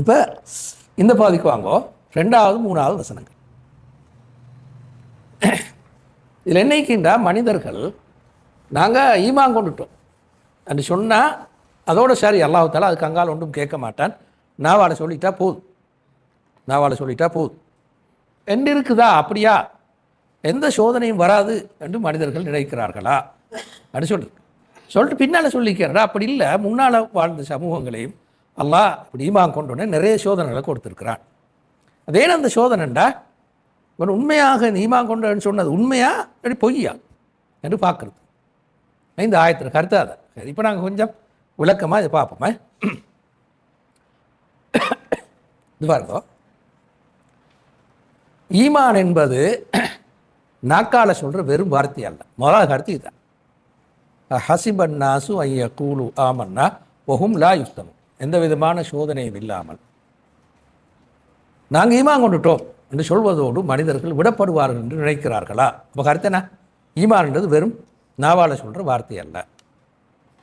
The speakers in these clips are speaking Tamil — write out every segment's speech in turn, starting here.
இப்போ இந்த பாதிக்கு வாங்கோ. ரெண்டாவது மூணாவது வசனங்கள். இதில் என்னைக்குண்டா மனிதர்கள் நாங்கள் ஈமான் கொண்டுட்டோம். அப்படி சொன்னால் அதோட சரி அல்லாஹால அதுக்கு அங்கால் ஒன்றும் கேட்க மாட்டான். நாவால் சொல்லிட்டா போதும். நாவால் சொல்லிட்டா போதும். என்ன இருக்குதா? அப்படியா? எந்த சோதனையும் வராது என்று மனிதர்கள் நினைக்கிறார்களா? அப்படி சொல்லு சொல்லிட்டு பின்னால் சொல்லிக்கிறடா அப்படி இல்லை. முன்னால் வாழ்ந்த சமூகங்களையும் அல்லாஹ் இப்படி ஈமான் கொண்டோன்னே நிறைய சோதனைகளை கொடுத்துருக்கிறான். அதே அந்த சோதனைண்டா இவன் உண்மையாக நீமா கொண்டன்னு சொன்னது உண்மையா? அப்படி பொய்யா? என்று பார்க்குறது. இந்த ஆயத்தில் கருத்து அதை. சரி இப்போ நாங்கள் கொஞ்சம் விளக்கமாக இதை பார்ப்போமே? இது பாருங்க. ஈமான் என்பது நாக்கால சொல்கிற வெறும் வார்த்தை அல்ல. முதலாவது கருத்து இதுதான். ஹசிபன்னாசு ஐய கூலு ஆமன்னா ஒஹும் லா யுஸ்தமும் எந்த விதமான சோதனையும் இல்லாமல். நாங்கள் ஈமான் கொண்டுட்டோம் என்று சொல்வதோடு மனிதர்கள் விடப்படுவார்கள் என்று நினைக்கிறார்களா? அப்போ கருத்து ஈமான்ன்றது வெறும் நாவால் சொல்கிற வார்த்தை அல்ல.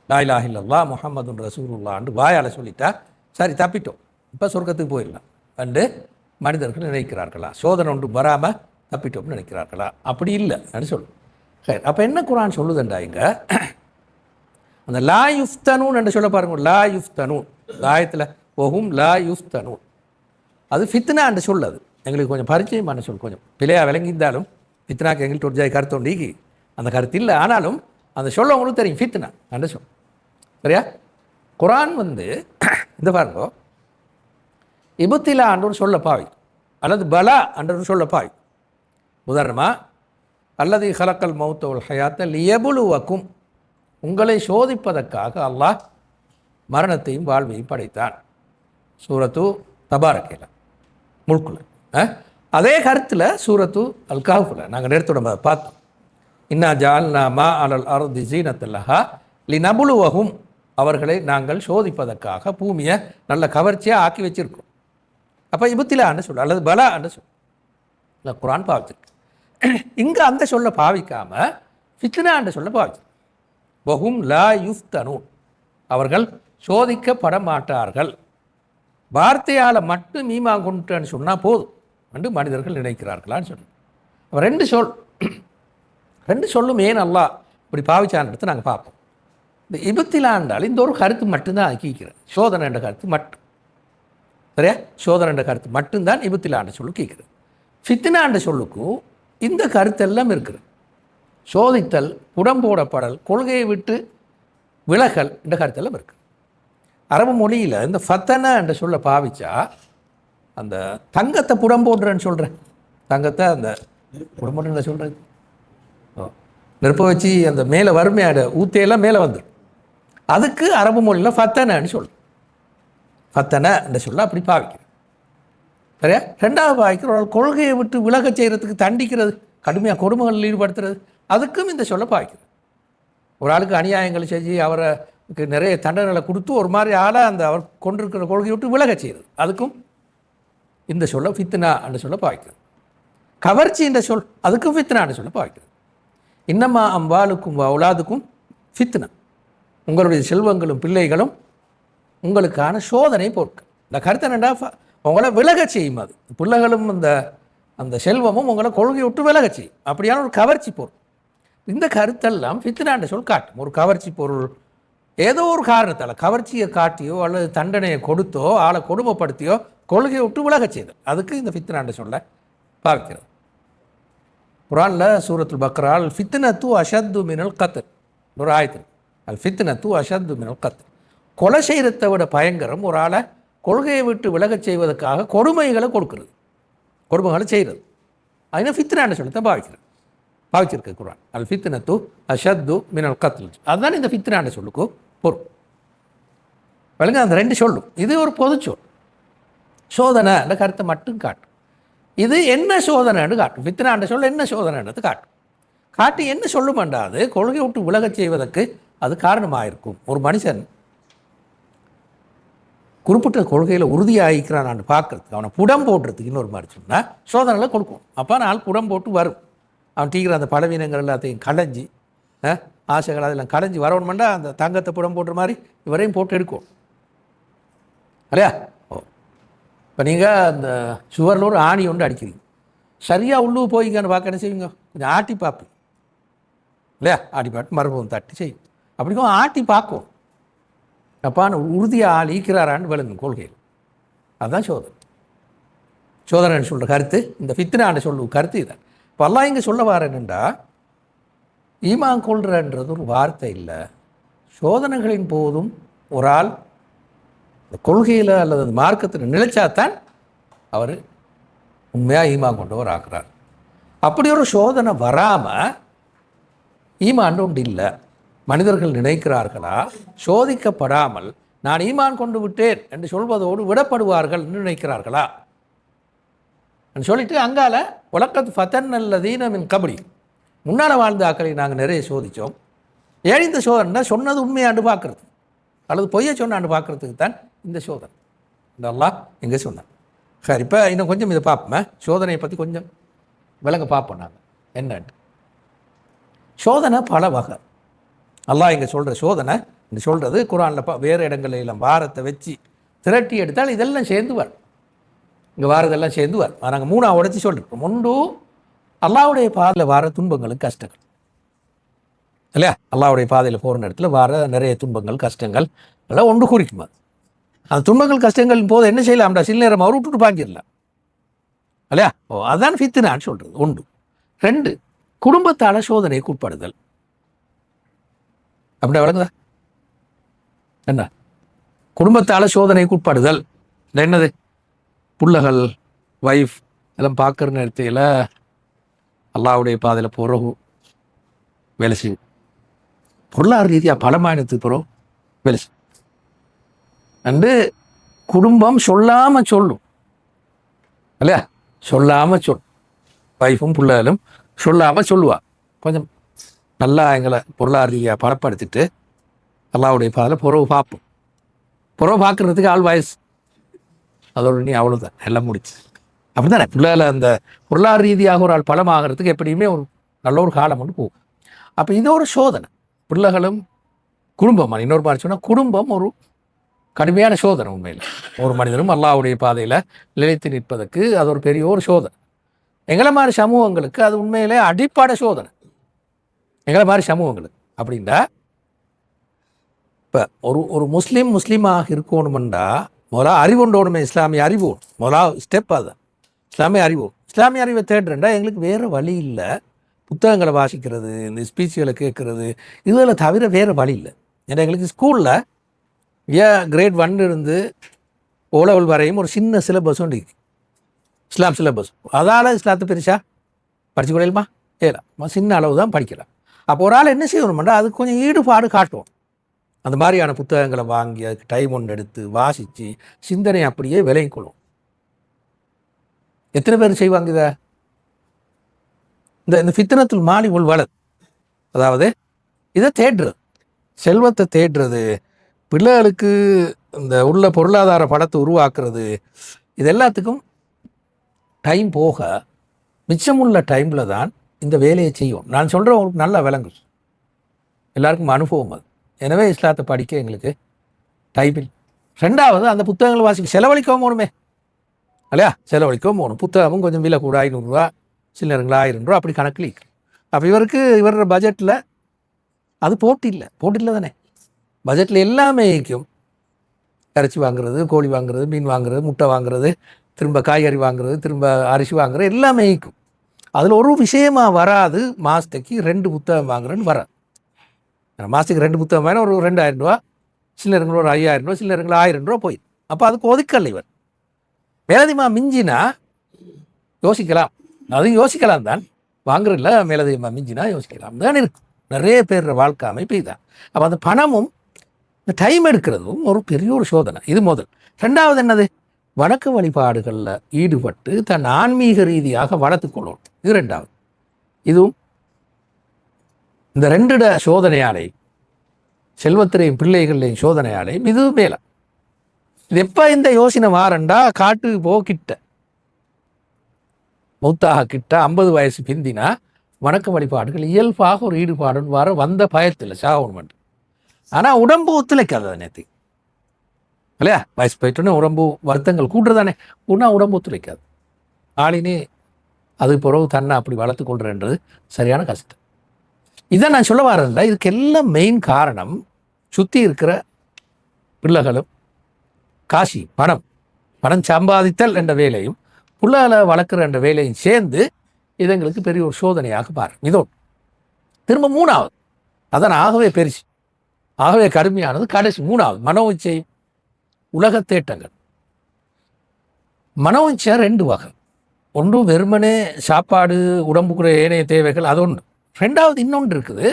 லாயிலாஹ் இல்லல்லா முஹம்மது ரசூலுல்லான்னு வாயால் சொல்லிட்டா சரி தப்பிட்டோம். இப்போ சொர்க்கத்துக்கு போயிடலாம் என்று மனிதர்கள் நினைக்கிறார்களா? சோதனை ஒன்று வராமல் தப்பிட்டோம்னு நினைக்கிறார்களா? அப்படி இல்லை அப்படின்னு சொல்லு. சரி அப்போ என்ன குரான் சொல்லுதுண்டா இங்கே? அந்த லா யுஃப்தனூன் என்று சொல்ல பாருங்க. லா யுஃப்தனூன். லாயத்தில் ஓஹும் லா யூஸ் தனு அது ஃபித்னா என்று சொல்லது எங்களுக்கு கொஞ்சம் பரிச்சயமான சொல் கொஞ்சம் பிள்ளையாக விளங்கியிருந்தாலும் ஃபித்னாக்கு எங்கள்கிட்ட ஒரு ஜாய் கருத்து உண்டு. அந்த கருத்து இல்லை. ஆனாலும் அந்த சொல்ல உங்களுக்கு தெரியும் ஃபித்னா என்று சொல். சரியா? குரான் வந்து இந்த பாருங்க. இபுத்திலா அன்று சொல்ல பாவி அல்லது பலா அன்று சொல்ல பாவி உதாரணமாக அல்லது ஹலக்கல் மௌத்தவுல் ஹயாத்த லியபுலுவக்கும். உங்களை சோதிப்பதற்காக அல்லாஹ் மரணத்தையும் வாழ்வையும் படைத்தான். சூரத்து தபாரக்கையில் முழுக்குல. அதே கருத்தில் சூரத்து அல்காஃபுல நாங்கள் நேரத்தோட பார்த்தோம். இன்னா ஜால்னா மா அலல் அருதி ஜீனத்தல்லஹா லி நபுலுவகும் அவர்களை நாங்கள் சோதிப்பதற்காக பூமியை நல்ல கவர்ச்சியாக ஆக்கி வச்சிருக்கோம் அப்போ இபுத்திலான்னு சொல்லு அல்லது பலான்னு சொல்லு இல்லை குரான் பாவிச்சிருக்கு. இங்கே அந்த சொல்ல பாவிக்காமல் ஃபித்னான்னு சொல்ல பாவிச்சிருக்கு. வஹும் லா யுஃப்தனூன். அவர்கள் சோதிக்கப்பட மாட்டார்கள் வார்த்தையால் மட்டும் மீமா சொன்னால் போதும். என்று மனிதர்கள் நினைக்கிறார்களான்னு சொன்னோம் ரெண்டு சொல். ரெண்டு சொல்லும் ஏன் அல்லாஹ் இப்படி பாவிச்சான்றதை நாங்கள் பார்ப்போம். இந்த இபத்திலாண்டால் இந்த ஒரு கருத்து மட்டும்தான் கீக்கிறேன் சோதனை என்ற கருத்து மட்டும். சரியா? சோதனை என்ற கருத்து மட்டும்தான் இபத்திலாண்ட சொல்லு கீக்கிறேன் ஃபித்னாண்ட சொல்லுக்கும் இந்த கருத்தெல்லாம் இருக்குது. சோதித்தல் புடம்போடப்படல் கொள்கையை விட்டு விலகல் என்ற கருத்தெல்லாம் இருக்குது. அரபு மொழியில் இந்த ஃபத்தன என்ற சொல்ல பாவிச்சா அந்த தங்கத்தை புடம்போடுறேன்னு சொல்கிறேன் தங்கத்தை அந்த புடம்போடுன்னு சொல்கிறது ஓ நெருப்பை வச்சு அந்த மேலே வறுமையாட ஊத்தையெல்லாம் மேலே வந்துடும் அதுக்கு அரபு மொழியில் ஃபத்தனன்னு சொல்கிறேன் ஃபத்தனை என்ற சொல்ல அப்படி பாவிக்கிறேன் சரியா? ரெண்டாவது பாவிக்கிற ஒரு கொள்கையை விட்டு விலக செய்கிறதுக்கு தண்டிக்கிறது கடுமையாக கொடுமைகளில் ஈடுபடுத்துறது அதுக்கும் இந்த சொல்ல பாவிக்கிறது ஒரு ஆளுக்கு அநியாயங்கள் செஞ்சு அவரை நிறைய தண்டனைகளை கொடுத்து ஒரு மாதிரி ஆளை அந்த அவர் கொண்டிருக்கிற கொள்கையை விட்டு விலகச் செய்யுது. அதுக்கும் இந்த சொல்ல ஃபித்னா என்று சொல்ல பாய்க்குது. கவர்ச்சி என்ற சொல் அதுக்கும் ஃபித்னா என்று சொல்ல பாய்க்குது. இன்னம்மா அம்பாளுக்கும் அவுலாதுக்கும் ஃபித்னா. உங்களுடைய செல்வங்களும் பிள்ளைகளும் உங்களுக்கான சோதனை பொருட்கள். இந்த கருத்து என்னடா ஃப- உங்களை விலக செய்யும் அது. பிள்ளைகளும் அந்த அந்த செல்வமும் உங்களை கொள்கை விட்டு விலக செய்யும். அப்படியான ஒரு கவர்ச்சி பொருள். இந்த கருத்தெல்லாம் ஃபித்னாண்ட சொல் காட்டும். ஒரு கவர்ச்சி பொருள் ஏதோ ஒரு காரணத்தால் கவர்ச்சியை காட்டியோ அல்லது தண்டனையை கொடுத்தோ ஆளை கொடுமைப்படுத்தியோ கொள்கையை விட்டு விலகச் செய்தல் அதுக்கு இந்த ஃபித்னாண்ட சொல்ல பார்க்கிறது குரானில் சூரத்துல் பக்ரால் ஃபித்னத்து அஷத்து மினல் கத்து ஒரு ஆயத்தில் அல் ஃபித்னத்து அஷத்து மினல் கத்து கொலை செய்கிறத்தை விட பயங்கரம் ஒரு ஆளை கொள்கையை விட்டு விலகச் செய்வதற்காக கொடுமைகளை கொடுக்கிறது. கொடுமைகளை செய்கிறது. அதனால் ஃபித்னாண்ட சொல்லத்தை பாவிக்கிறது. பாவிச்சிருக்கு குரான். அல் ஃபித்னத்து அஷத்து மினல் கத்து அதுதான் இந்த ஃபித்னாண்ட சொல்லுக்கும். பொருள். விளங்க அந்த ரெண்டு சொல்லும் இது ஒரு பொது சொல். சோதனை அந்த கருத்தை மட்டும் காட்டும். இது என்ன சோதனைன்னு காட்டும். ஃபித்னாண்ட சொல்ல என்ன சோதனைன்றது காட்டும். காட்டி என்ன சொல்லுமென்றாது கொள்கை விட்டு விலகச் செய்வதற்கு அது காரணமாக ஒரு மனுஷன் குறிப்பிட்ட கொள்கையில் உறுதியாகிக்கிறான் பார்க்கறதுக்கு. அவனை புடம் போடுறதுக்கு இன்னொரு மாதிரி சொன்னால் சோதனையில் கொடுக்கும். அப்போ நாள் புடம் போட்டு வரும். அவன் டீக்கிற அந்த பலவீனங்கள் எல்லாத்தையும் களைஞ்சி ஆசைகள் அதெல்லாம் களைஞ்சி வரவணுமெண்டா அந்த தங்கத்தை புடம் போடுற மாதிரி இவரையும் போட்டு எடுக்கும். இல்லையா? ஓ. இப்போ நீங்கள் அந்த சுவரில் ஒரு ஆணி ஒன்று அடிக்கிறீங்க. சரியாக உள்ளு போய்ங்கன்னு பார்க்க என்ன செய்வீங்க? கொஞ்சம் ஆட்டி பார்ப்பீங்க. இல்லையா? ஆட்டி பார்த்து மறுபடியும் தட்டி செய்யும். அப்படிக்கும் ஆட்டி பார்க்கும். அப்பான்னு உறுதியாக ஆள் ஈக்கிறாரான்னு விளங்கும் கொள்கையில். அதுதான் சோதனை. சோதனைன்னு சொல்கிற கருத்து இந்த ஃபித்னான்னு சொல்லும் கருத்து இதான். இப்போ எல்லாம் இங்கே சொல்ல வரேன்னுண்டா ஈமான் கொள்கிறன்றது ஒரு வார்த்தை இல்லை. சோதனைகளின் போதும் ஒரு ஆள் இந்த கொள்கையில் அல்லது அந்த மார்க்கத்தில் நிலைச்சாதான் அவர் உண்மையாக ஈமான் கொண்டவர் ஆக்குறார் அப்படி ஒரு சோதனை வராமல் ஈமான் ஒன்று இல்லை. மனிதர்கள் நினைக்கிறார்களா? சோதிக்கப்படாமல் நான் ஈமான் கொண்டு விட்டேன் என்று சொல்வதோடு விடப்படுவார்கள் என்று நினைக்கிறார்களா? சொல்லிட்டு அங்கால உலக்கத்து ஃபத்தன் அல்ல மின் கபடி முன்னால் வாழ்ந்த ஆக்களை நாங்கள் நிறைய சோதித்தோம் எழுந்த இந்த சோதனை சொன்னது உண்மையாண்டு பார்க்குறது. அல்லது பொய்யை சொன்னாண்டு பார்க்குறதுக்கு தான் இந்த சோதனை. இந்த அல்லாஹ் எங்கே சொன்னான். சரி இப்போ இன்னும் கொஞ்சம் இதை பார்ப்போமே? சோதனையை பற்றி கொஞ்சம் விளங்க பார்ப்போம் நாங்கள் என்னன்ட்டு சோதனை பல வகை. அல்லாஹ் இங்கே சொல்கிற சோதனை இங்கே சொல்கிறது குரானில் ப வேறு இடங்களில் எல்லாம் வாரத்தை வச்சு திரட்டி எடுத்தால் இதெல்லாம் சேர்ந்து வரும். இங்கே வாரதெல்லாம் சேர்ந்து வரும். நாங்கள் மூணாக உடைச்சி சொல்லிருக்கோம் ஒன்று அல்லாவுடைய பாதையில் வர துன்பங்களுக்கு கஷ்டங்கள். இல்லையா? அல்லாவுடைய பாதையில் போகிற இடத்துல வர நிறைய துன்பங்கள் கஷ்டங்கள் எல்லாம் ஒன்று குறிக்கும் அது. அந்த துன்பங்கள் கஷ்டங்களின் போது என்ன செய்யலாம்டா? சில நேரம் அவர் விட்டுட்டு பாங்கிடலாம் இல்லையா? ஓ அதான் ஃபித்துனான்னு சொல்கிறது ஒன்று. ரெண்டு குடும்பத்தால் சோதனைக்கு உட்படுதல் அப்படின்னா வழங்குதா என்ன? குடும்பத்தால் சோதனைக்கு உட்படுதல் என்னது? புள்ளகள் வைஃப் எல்லாம் பார்க்குற நேரத்தில் அல்லாவுடைய பாதையில் போகிறோம் வேலை செய்யும் பொருளாதார ரீதியாக பலமானத்துக்கு போகிறோம் வேலை செய்யும் அண்டு குடும்பம் சொல்லாமல் சொல்லும் இல்லையா? சொல்லாமல் சொல் வைஃபும் பிள்ளைகளும் சொல்லாமல் சொல்லுவா. கொஞ்சம் நல்லா எங்களை பொருளாதார ரீதியாக பலப்படுத்திட்டு அல்லாவுடைய பாதையில் புறவு பார்ப்போம். புறவு பார்க்குறதுக்கு ஆள் வயசு. அதோட நீ அவ்வளோதான் எல்லாம் முடிச்சு. அப்படி தானே பிள்ளைகளை அந்த பொருளாதார ரீதியாக ஒரு ஆள் பலமாகிறதுக்கு எப்படியுமே ஒரு நல்ல ஒரு காலம் ஒன்று போகும். அப்போ இது ஒரு சோதனை. பிள்ளைகளும் குடும்பம். இன்னொரு மாதிரி சொன்னால் குடும்பம் ஒரு கடுமையான சோதனை உண்மையில். ஒரு மனிதனும் அல்லாவுடைய பாதையில் நிலைத்து நிற்பதற்கு அது ஒரு பெரிய ஒரு சோதனை. எங்களை மாதிரி சமூகங்களுக்கு அது உண்மையிலே அடிப்படை சோதனை. எங்களை மாதிரி சமூகங்களுக்கு. அப்படின்னா இப்போ ஒரு ஒரு முஸ்லீம் முஸ்லீமாக இருக்கணுமெண்டா முதலா அறிவுண்டோணுமே இஸ்லாமிய அறிவு முதலா ஸ்டெப் அதுதான் இஸ்லாமிய அறிவு. இஸ்லாமிய அறிவை தேடுறேன்டா எங்களுக்கு வேறு வழி இல்லை. புத்தகங்களை வாசிக்கிறது இந்த ஸ்பீச்சுகளை கேட்குறது இதில் தவிர வேறு வழி இல்லை. ஏன்னா எங்களுக்கு ஸ்கூலில் ஏ கிரேட் ஒன் இருந்து ஓ லெவல் வரையும் ஒரு சின்ன சிலபஸ் இருக்குது இஸ்லாம் சிலபஸ் அதால் இஸ்லாத்தை பெருசா படிச்சு கொள்ளலாமா? ஏலாம் சின்ன அளவு தான் படிக்கலாம். அப்போ ஒரு ஆள் என்ன செய்யணும்னா அதுக்கு கொஞ்சம் ஈடுபாடு காட்டும். அந்த மாதிரியான புத்தகங்களை வாங்கி அதுக்கு டைம் ஒன்று எடுத்து வாசித்து சிந்தனை அப்படியே விலையும் கொள்ளும் எத்தனை பேர் செய்வாங்க இதை? இந்த இந்த ஃபித்தனத்துல் மாலி உள் வளர். அதாவது இதை தேடுறது. செல்வத்தை தேடுறது. பிள்ளைகளுக்கு இந்த உள்ள பொருளாதார படத்தை உருவாக்குறது. இது எல்லாத்துக்கும் டைம் போக மிச்சமுள்ள டைமில் தான் இந்த வேலையை செய்வோம். நான் சொல்கிறேன் உங்களுக்கு நல்லா விளங்கும் எல்லாருக்கும் அனுபவம் அது. எனவே இஸ்லாத்தை படிக்க எங்களுக்கு டைமில் ரெண்டாவது அந்த புத்தகங்களை வாசிக்க செலவழிக்கவும் போகணுமே இல்லையா செலவழிக்கவும் போகணும். புத்தகமும் கொஞ்சம் விலை கூட ஐநூறுரூவா சில ஆயிரம் ரூபா அப்படி கணக்கில் அப்போ இவருக்கு இவரோட பட்ஜெட்டில் அது போட்டி இல்லை. போட்டி இல்லை தானே. பட்ஜெட்டில் எல்லாமே இருக்கும். இறைச்சி வாங்குறது கோழி வாங்குறது மீன் வாங்குறது முட்டை வாங்குறது திரும்ப காய்கறி வாங்குறது திரும்ப அரிசி வாங்குறது எல்லாமே இருக்கும். அதில் ஒரு விஷயமாக வராது மாதத்துக்கு ரெண்டு புத்தகம் வாங்குறேன்னு வராது. மாதத்துக்கு ரெண்டு புத்தகம் வாங்கினா ஒரு ரெண்டாயிரம் ரூபா சில நேரங்கள் ஒரு ஐயாயிரம் ரூபா சில ஆயிரம் ரூபா போயிடும். அப்போ அதுக்கு ஒதுக்கல இவர். மேலதிகமாக மிஞ்சினா யோசிக்கலாம். அதுவும் யோசிக்கலாம் தான். வாங்குறதில்ல மேலதிகமாக மிஞ்சினா யோசிக்கலாம். தான் இருக்கு. நிறைய பேர் வாழ்க்கை அமைப்பு இதுதான் அப்போ அந்த பணமும் இந்த டைம் எடுக்கிறதும் ஒரு பெரிய ஒரு சோதனை. இது முதல். ரெண்டாவது என்னது? வணக்க வழிபாடுகளில் ஈடுபட்டு தன் ஆன்மீக ரீதியாக வளர்த்துக்கொள்ளணும் இது ரெண்டாவது இதுவும் இந்த ரெண்டுட சோதனையாலையும் செல்வத்திலையும் பிள்ளைகளையும் சோதனையாலையும் இது மேலே. இது எப்போ இந்த யோசனை வாரண்டா? காட்டு போக்கிட்ட கிட்ட. கிட்ட ஐம்பது வயசு பிந்தினா வணக்க வழிபாடுகள் இயல்பாக ஒரு ஈடுபாடுன்னு வர வந்த பயத்தில் சாகணும் ஆனால் உடம்பு ஒத்துழைக்காது நேற்று இல்லையா? வயசு போயிட்டோன்னே உடம்பு வருத்தங்கள் கூட்டுறதானே ஒன்றா உடம்பு ஒத்துழைக்காது. ஆளினே அது பிறகு தன்னை அப்படி வளர்த்து கொள்றன்றது சரியான கஷ்டம். இதை நான் சொல்ல வரேன்டா. இதுக்கெல்லாம் மெயின் காரணம் சுற்றி இருக்கிற பிள்ளைகளும் காசி பணம். பணம் சம்பாதித்தல் என்ற வேலையும் புள்ளால வளர்க்குற என்ற வேலையும் சேர்ந்து இது எங்களுக்கு பெரிய ஒரு சோதனையாக பாரு இதோ திரும்ப மூணாவது. அதான் ஆகவே பெருசு. ஆகவே கடுமையானது. கடைசி மூணாவது. மனோ இச்சை உலக தேட்டங்கள். மனோ இச்சை ரெண்டு வகை. ஒன்று வெறுமனே சாப்பாடு உடம்புக்குரிய ஏனைய தேவைகள் அது ஒன்று ரெண்டாவது இன்னொன்று இருக்குது.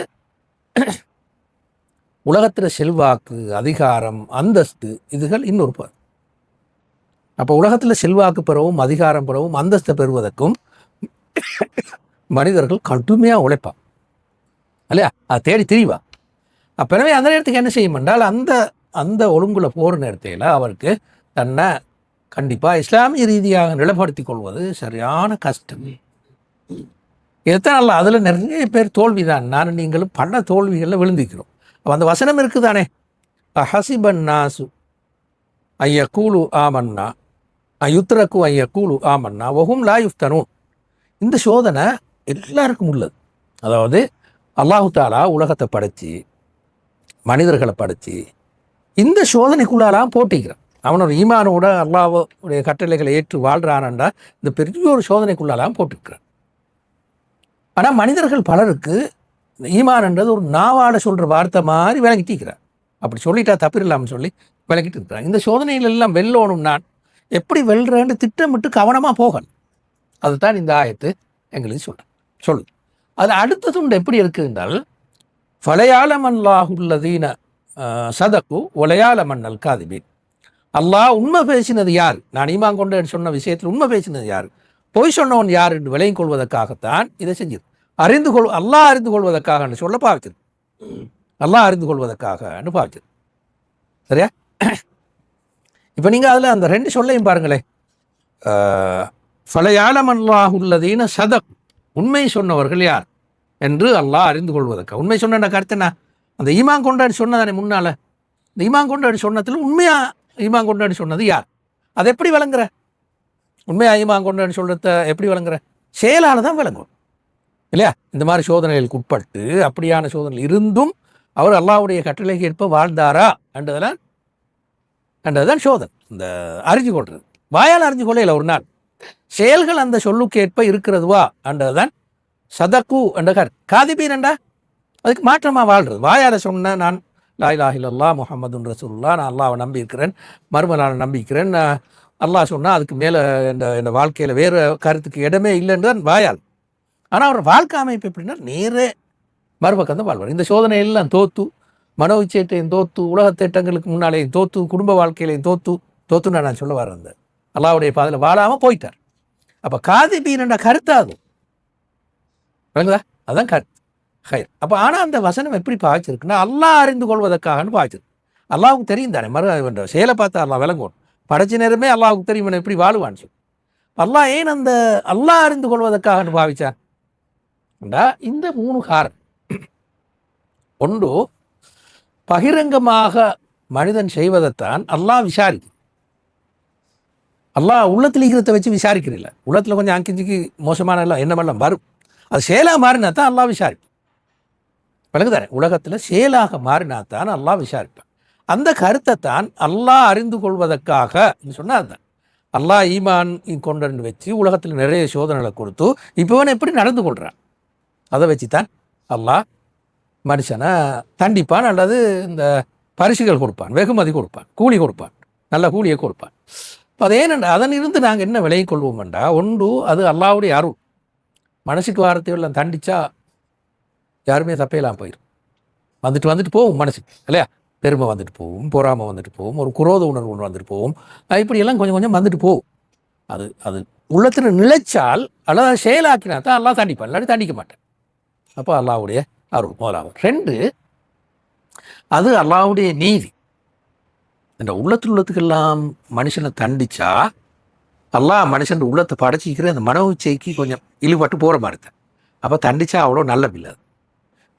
உலகத்தில் செல்வாக்கு அதிகாரம் அந்தஸ்து இதுகள் இன்னொரு பார். அப்போ உலகத்தில் செல்வாக்கு பெறவும் அதிகாரம் பெறவும் அந்தஸ்தை பெறுவதற்கும் மனிதர்கள் கடுமையாக உழைப்பான் இல்லையா? அதை தேடி திரிவா. அப்போ அந்த நேரத்துக்கு என்ன செய்யும் என்றால் அந்த அந்த ஒழுங்குல போகிற நேரத்தில் அவருக்கு தன்னை கண்டிப்பாக இஸ்லாமிய ரீதியாக நிலைப்படுத்தி கொள்வது சரியான கஷ்டம். இதுதான் அல்ல அதில் நிறைய பேர் தோல்விதான். நான் நீங்களும் பல தோல்விகளில் விழுந்திக்கிறோம் அப்போ அந்த வசனம் இருக்குதானே? ஹசிபன் நாசு ஐய கூலு ஆமன்னா அயுத்ரக்கு ஐய கூலு ஆமன்னா ஒஹும் லா யுஃப்தனூன். இந்த சோதனை எல்லாருக்கும் உள்ளது. அதாவது அல்லாஹு தாலா உலகத்தை படைச்சி மனிதர்களை படைச்சி இந்த சோதனைக்குள்ளாலாம் போட்டிக்கிறான். அவனோட ஈமானோட அல்லாவுடைய கட்டளைகளை ஏற்று வாழ்கிறானண்டா இந்த பெரிய ஒரு சோதனைக்குள்ளாலாம் போட்டுக்கிறான் ஆனால் மனிதர்கள் பலருக்கு ஈமான்ன்றது ஒரு நாவாட சொல்கிற வார்த்தை மாதிரி விளங்கிட்டிருக்கிறார் அப்படி சொல்லிட்டா தப்பிடலாம்னு இல்லாமல் சொல்லி விளங்கிட்டு இருக்கிறான் இந்த சோதனைகள் எல்லாம் வெல்லணும் நான். எப்படி வெல்றேன்னு திட்டமிட்டு கவனமாக போகணும் அதுதான் இந்த ஆயத்து எங்களுக்கு சொல்கிறேன் சொல்லு அது அடுத்த துண்டு எப்படி இருக்குது என்றால் ஃபலையாலமல்லாஹுல்லதீன சதக்கு ஒலையால மன்னல் காதிபீன். அல்லாஹ் உண்மை பேசினது யார்? நான் ஈமான் கொண்டு சொன்ன விஷயத்தில் உண்மை பேசினது யார்? பொய் சொன்னவன் யார் என்று விலையும் கொள்வதற்காகத்தான் இதை செஞ்சது அறிந்து கொள் அல்லாஹ் அறிந்து கொள்வதற்காக என்று சொல்ல பாவிச்சது நல்லா அறிந்து கொள்வதற்காக என்று சரியா? இப்போ நீங்கள் அதில் அந்த ரெண்டு சொல்லையும் பாருங்களேன். ஃபலையாலமல்லாஹுல்லதீன சதக் உண்மை சொன்னவர்கள் யார் என்று அல்லாஹ் அறிந்து கொள்வதற்காக உண்மை சொன்ன கருத்து என்ன? அந்த ஈமான் கொண்டாடி சொன்னதானே முன்னால்? இந்த ஈமான் கொண்டாடி சொன்னதில் உண்மையாக ஈமான் கொண்டாடி சொன்னது யார்? அதை எப்படி விளங்குற? உண்மையாக ஈமான் கொண்டாடி சொல்கிறத எப்படி விளங்குற? செயலால் தான் விளங்கும். இல்லையா? இந்த மாதிரி சோதனைகளுக்கு உட்பட்டு அப்படியான சோதனை இருந்தும் அவர் அல்லாஹ்வுடைய கட்டளைக்கு ஏற்ப வாழ்ந்தாரா? என்றதெல்லாம் என்றதுதான் சோதனை. இந்த அறிஞ்சு கொள்றது. வாயால் அறிஞ்சு கொள்ளையில ஒரு நாள். செயல்கள் அந்த சொல்லுக்கேற்ப இருக்கிறதுவா? என்றதுதான் சதக்கு என்ற கர். காதிபீன் என்றா? அதுக்கு மாற்றமாக வாழ்றது. வாயால் சொன்ன நான் லா இலாஹ ரசூல்லா நான் அல்லாவை நம்பியிருக்கிறேன். இருக்கிறேன் நான் நம்பிக்கிறேன் அல்லாஹ் சொன்னால் அதுக்கு மேலே இந்த இந்த வாழ்க்கையில் வேறு கருத்துக்கு இடமே இல்லைன்னு தான் வாயால். ஆனால் அவர் வாழ்க்கை அமைப்பு எப்படின்னா நேரே மறுபக்கம் தான் வாழ்வார். இந்த சோதனை எல்லாம் தோத்து மனோ இச்சைட்டையும் தோத்து உலக திட்டங்களுக்கு முன்னாலேயும் தோத்து குடும்ப வாழ்க்கையிலையும் தோத்து தோத்துன்னு நான் சொல்ல வரேன் அந்த அல்லாவுடைய பாதையில் வாழாமல் போயிட்டார். அப்போ காதிபீன் கருத்து அது. விளங்குதா அதான் கருத்து ஹயர் அப்போ ஆனால் அந்த வசனம் எப்படி பாய்ச்சிருக்குன்னா அல்லாஹ் அறிந்து கொள்வதற்காகன்னு பாய்ச்சிருக்கு. அல்லாவுக்கு தெரியும் தானே மறு செயலை பார்த்தா அல்லா விளங்குவோம் படைச்ச நேரமே அல்லாவுக்கு தெரியும் எப்படி வாழுவான்னு சொல்லி. அல்லாஹ் ஏன் அந்த அல்லாஹ் அறிந்து கொள்வதற்காகன்னு பாவிச்சான் இந்த மூணு காரணம். ஒன்று பகிரங்கமாக மனிதன் செய்வதைத்தான் அல்லாஹ் விசாரிக்கும். அல்லாஹ் உள்ளத்தில் இருக்கிறத வச்சு விசாரிக்கிறதில்ல. உள்ளத்தில் கொஞ்சம் அங்கிஞ்சிக்கு மோசமான எல்லாம் என்னமெல்லாம் வரும். அது செயலாக மாறினா தான் அல்லாஹ் விசாரிப்பான். விளங்குதானே உலகத்தில் செயலாக மாறினா தான் அல்லாஹ் விசாரிப்பான். அந்த கருத்தை தான் அல்லாஹ் அறிந்து கொள்வதற்காக சொன்னால் அதுதான். அல்லாஹ் ஈமான் கொண்டு வச்சு உலகத்தில் நிறைய சோதனைகளை கொடுத்து இப்போவன் எப்படி நடந்து கொள்கிறான் அதை வச்சு தான் அல்லாஹ் மனுஷனை தண்டிப்பான் அல்லது இந்த பரிசுகள் கொடுப்பான் வெகுமதி கொடுப்பான் கூலி கொடுப்பான் நல்ல கூலியை கொடுப்பான். இப்போ அது ஏனென்றா அதனிருந்து நாங்கள் என்ன விலை கொள்வோம்டா ஒன்று அது அல்லாவுடைய அருள். மனசுக்கு வாரத்தையெல்லாம் தண்டிச்சா யாருமே தப்பையெல்லாம் போயிடும் வந்துட்டு வந்துட்டு போகும் மனசுக்கு இல்லையா? பெருமை வந்துட்டு போகும் பொறாமை வந்துட்டு போகும் ஒரு குரோத உணர்வு ஒன்று வந்துட்டு போகும். இப்படியெல்லாம் கொஞ்சம் கொஞ்சம் வந்துட்டு போகும். அது அது உள்ளத்தில் நிலைச்சால் அல்லது அதை செயலாக்கினா தான் எல்லாம் தண்டிப்பான் இல்லாட்டி தண்டிக்க மாட்டேன். அப்போ அல்லாவுடைய அருள். முதலாவது. ரெண்டு அது அல்லாவுடைய நீதி. இந்த உள்ளத்தில் உள்ளத்துக்கெல்லாம் மனுஷனை தண்டிச்சா அல்லாஹ் மனுஷன் உள்ளத்தை படைச்சிக்கிற அந்த மன உச்சைக்கு கொஞ்சம் இழிபட்டு போகிற மாதிரி தான். அப்போ தண்டிச்சா அவ்வளோ நல்ல இல்லை அது.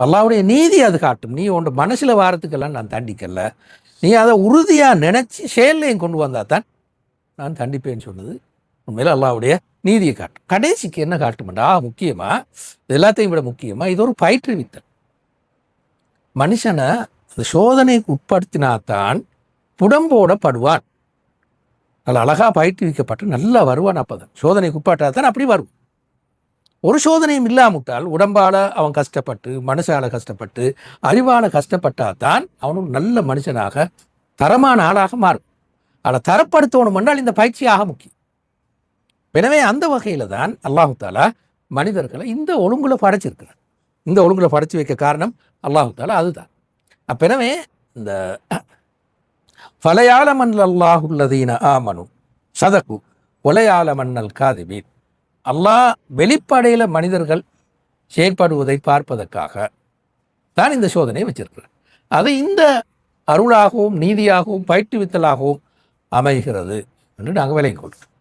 அல்லாவுடைய நீதி அது காட்டும். நீ உன் மனசில் வாரத்துக்கெல்லாம் நான் தண்டிக்கல. நீ அதை உறுதியாக நினச்சி செயல்லையும் கொண்டு வந்தால் தான் நான் தண்டிப்பேன்னு சொன்னது. உண்மையில் அல்லாவுடைய நீதியை காட்டும். கடைசிக்கு என்ன காட்டுமெண்டா முக்கியமாக இது எல்லாத்தையும் விட முக்கியமாக இது ஒரு பயிற்றுவித்தல். மனுஷனை அந்த சோதனைக்கு உட்படுத்தினாதான் புடம்போடப்படுவான். அதில் அழகாக பயிற்றுவிக்கப்பட்டு நல்லா வருவான் அப்பதான் சோதனைக்கு உட்பட்டாதான் அப்படி வரும் ஒரு சோதனையும் இல்லாமுட்டால் உடம்பால் அவன் கஷ்டப்பட்டு மனசால் கஷ்டப்பட்டு அறிவால் கஷ்டப்பட்டால் தான் அவனும் நல்ல மனுஷனாக தரமான ஆளாக மாறும். அதை தரப்படுத்தணும் என்றால் இந்த பயிற்சியாக முக்கியம். எனவே அந்த வகையில் தான் அல்லாஹு தாலா மனிதர்களை இந்த ஒழுங்குல படைச்சிருக்கிறார். இந்த ஒழுங்குல படைச்சு வைக்க காரணம் அல்லாஹு தாலா அதுதான். அப்போ எனவே இந்த ஃபலையால மன்னல் அல்லாஹுல்லதீன ஆமனு சதகு ஒலையால மன்னல் காதிபீன். அல்லாஹ் வெளிப்படையில் மனிதர்கள் செயற்படுவதை பார்ப்பதற்காக தான் இந்த சோதனையை வச்சிருக்கிறார். அது இந்த அருளாகவும் நீதியாகவும் பயிற்றுவித்தலாகவும் அமைகிறது என்று நாங்கள் விலையை கொள்கிறோம்.